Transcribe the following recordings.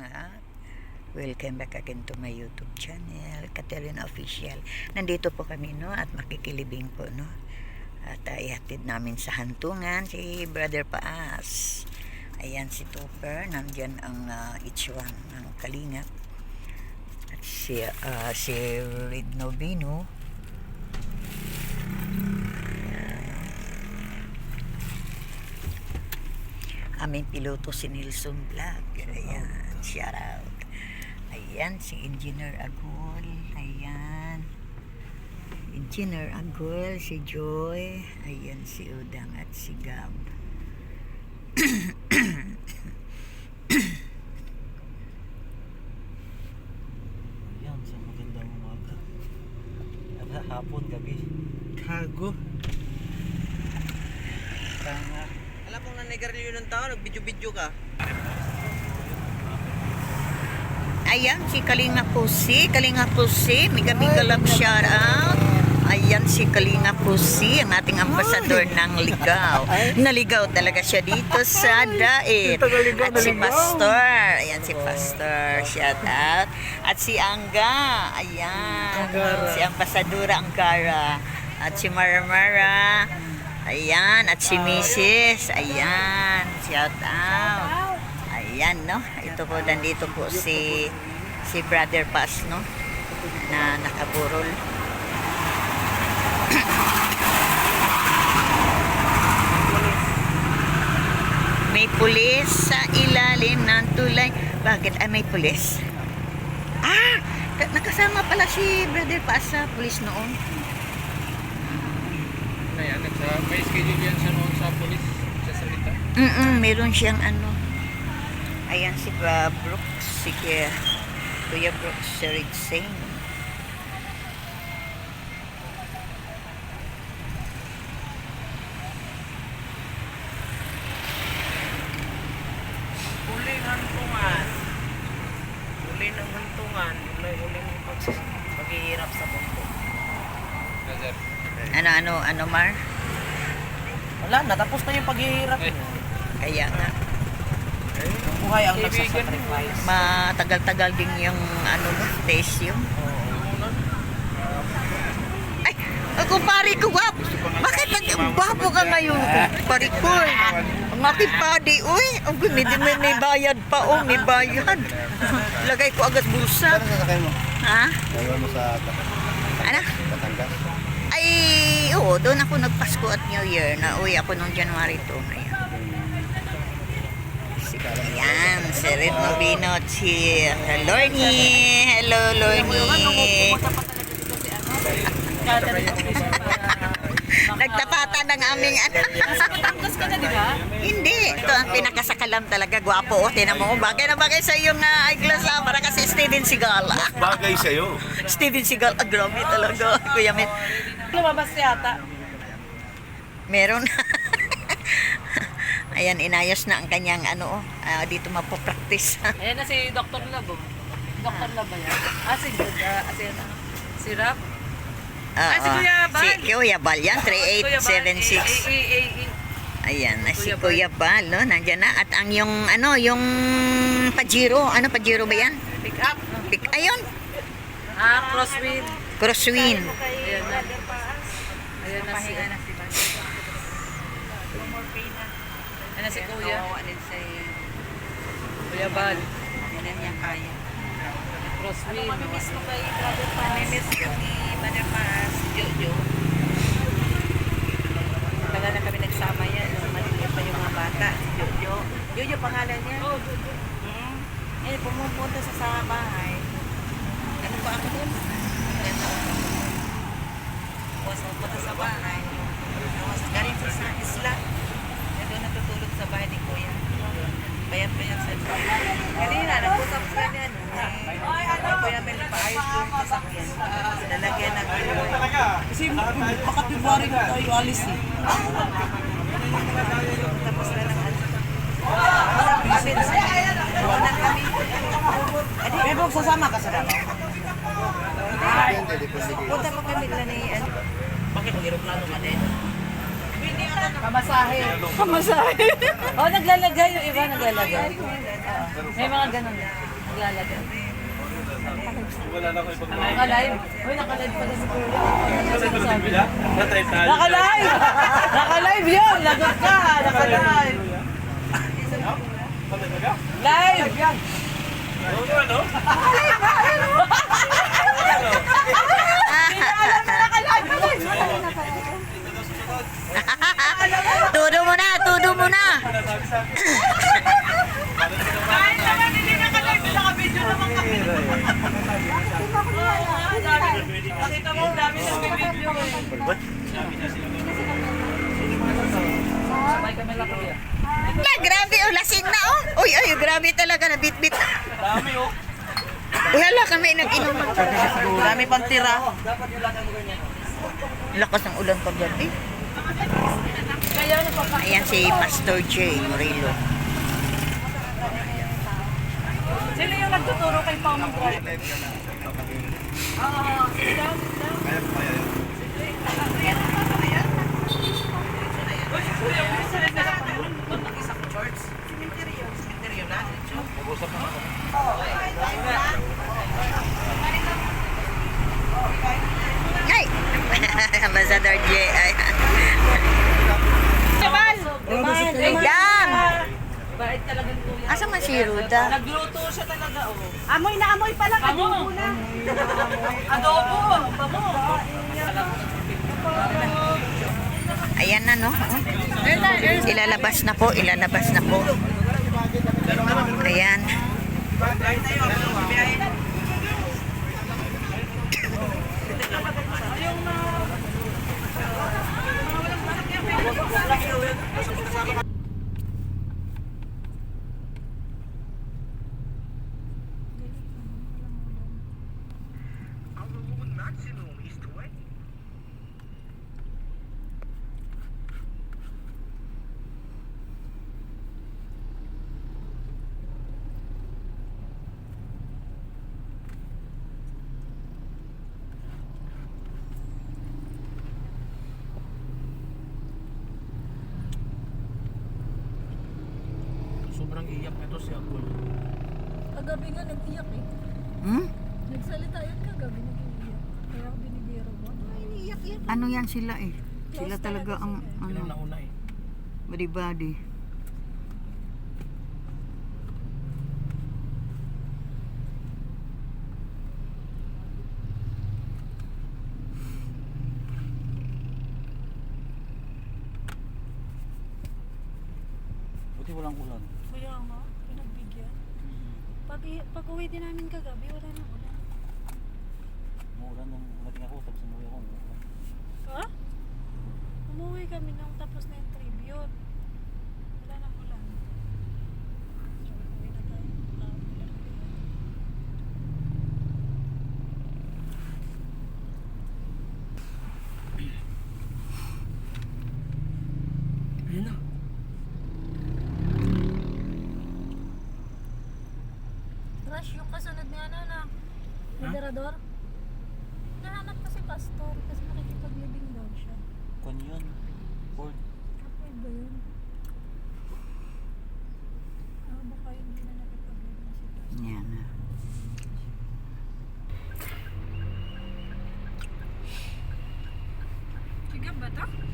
lahat. Welcome back again to my YouTube channel, Katerina Official. Nandito po kami, no, at makikilibing po, no. At uh, ihatid namin sa hantungan si Brother Paas. Ayan si Topper, nandyan ang uh, itswan ng Kalingap. At si, uh, si Red Novino. aming piloto si Nelson Vlog. Ayan, shout out. Ayan, si Engineer Agul. Ayan. Engineer Agul, si Joy. Ayan, si Udang at si Gab. Yan, sa magandang umaga. Ano, hapon, gabi. Kago. Tanga. Alam mo na negaryo ng tao, nag-video-video ka. Ayan, si Kalinga Pusi. Kalinga Pusi, mega mega love shout out. Ayan si Kalinga Pusi, ang ating ambasador ng ligaw. Naligaw talaga siya dito sa Daet. At si Pastor, ayan si Pastor, shout out. At si Angga, ayan. Si Ambasadora Angara. At si Maramara, ayan. At si Mrs., ayan. Shout out. Ayan, no? Ito po, nandito po si si Brother Paz, no? Na nakaburol. may pulis sa ilalim ng tulay. Bakit? Ay, may pulis. Ah! ka- Nakasama pala si Brother Paz sa pulis noon. na yan, nagsa, may schedule yan siya noon sa polis sa salita. Mm meron siyang ano. Ayan si uh, Brooks, si Kuya, Kuya Brooks, si Red Singh. Paghihirap sa mundo. Ano, ano, ano, Mar? Wala, natapos na yung paghihirap. Kaya nga, Ang buhay ang nagsasacrifice. matagal-tagal din yung ano mo, stage yung. Ay, ako pare ko, wap. Bakit nag-gwapo ka ngayon? Pare ko, eh. ang aking padi, uy. Ang may, may, may bayad pa, oh, may bayad. Lagay ko agad bulsa. Saan sasakay mo? Ha? Dalawa mo sa Ano? Batangas. Ay, oo, doon ako nagpasko at New Year. Nauwi ako noong January 2. Ayan. Si, Red Novino at si Lorny. Hello, Lorny. Nagtapatan ng aming ba? Hindi. Ito ang pinakasakalam talaga. Gwapo. O, tinan mo. Bagay na bagay sa iyong uh, eyeglass ha. Para kasi Steven Seagal. Bagay sa'yo. Steven Seagal. Ah, grabe talaga. Kuya Met. Lumabas yata. Meron. Ayan, inayos na ang kanyang ano, oh, ah, dito mapopractice. Ayan na si Dr. Labo. Dr. Labo yan. Ah, si, uh, si, ano, si Rap. Ah, si Kuya Bal. Si Kuya Bal yan, Kuya Bal, 3876. eh, eh, eh, eh. Ayan, na si Kuya Bal, no, nandyan na. At ang yung, ano, yung Pajero, ano Pajero ba yan? Pick up. Pick, ayun, Ah, crosswind. Crosswind. Ayan na. Ayan na si, ano, Ayan na si Kuya. Kuya Bal. Crosswind. Namimiss ko kay Brother Paz. Namimiss ko ni Brother Paz. Jojo. Tagal na kami nagsama yan. Nung maliit pa yung mga bata. Si Jojo. Jojo pangalan niya. Oh, Jojo. Hmm. Eh, pumupunta sa sa bahay. Ano pa ako dun? Ganito. Tapos pupunta sa bahay. Tapos galing siya sa isla. Eh, doon natutulog sa bahay ni Kuya. Bayat pa yung cellphone. Kanina, nag-usap sila niyan. Eh, ang Kuya may paayos doon sa sakyan. Lalagyan ng ano. Kasi baka February na tayo alis eh. Tapos na lang ano. Kami. Pero sasama ka sa dalawa. Punta pa kami na ni ano. Bakit mag aeroplano ka din? Pamasahe. Pamasahe. oh, naglalagay yung iba, naglalagay. May mga ganun. Maglalagay. Wala na ko ibang Nakalive. Uy, nakalive pala si Kuya. Natay tayo. Nakalive! Nakalive yun! Lagot ka! Nakalive! Live! Ano? Tudo mo na, tudo mo na. Kahit naman hindi nakalive, naka-video naman kami. Nakita mo, ang dami ng video eh. Sabay kami lang kuya. Na, grabe, oh, lasing na, oh. Uy, ay, grabe talaga, na bit-bit. Dami oh. Uy, hala, kami nag-inom. Dami pang tira. Lakas ng ulan kagabi. Ayan si Pastor J. Murillo. Sino yung nagtuturo kay Pao ng drive? Oo, sit down, sit down. Kaya ko kaya yun. Ay! Ambassador J. Ay. Dam! Bait talaga ni Kuya. Asa man si Ruda? Nagluto siya talaga, oh. Amoy na amoy pala, kadugo na. Adobo! Bamo! Ayan na, no? Ilalabas na po, ilalabas na po. Ayan. Sobrang iyak nito si Agul. Kagabi nga nag-iyak eh. Hmm? Nagsalita yun kagabi nag-iyak. Kaya ako binibiro mo. Ay, iniiyak-iyak. Ano yan sila eh? Sila Close talaga talaga ang sila ano, nauna eh. body-body. Buti walang ulan. Pag, pag uwi din namin kagabi, wala nang ulan. Umuulan nung umating ako, tapos umuwi ako. Ha? Umuwi kami nung tapos na yung tribute. Wala nang ulan. So, uwi na tayo. Ah, ulan ulit. Ayun na. Rush yung kasunod ni ano na moderador. Nahanap ko si pastor kasi makikipaglibing daw siya. Kwan yun. Board. Kapag ba yun? Ah, baka hindi na nakipaglibing si pastor. Yan. Sige ba ito?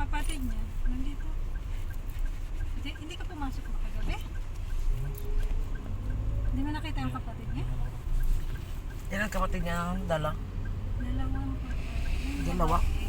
Kapatid niya, nandito. Hindi, hindi ka pumasok ba kagabi? Hindi mo nakita yung kapatid niya? Yan ang kapatid niya ang dala. Dalawang kapatid. Dalawa.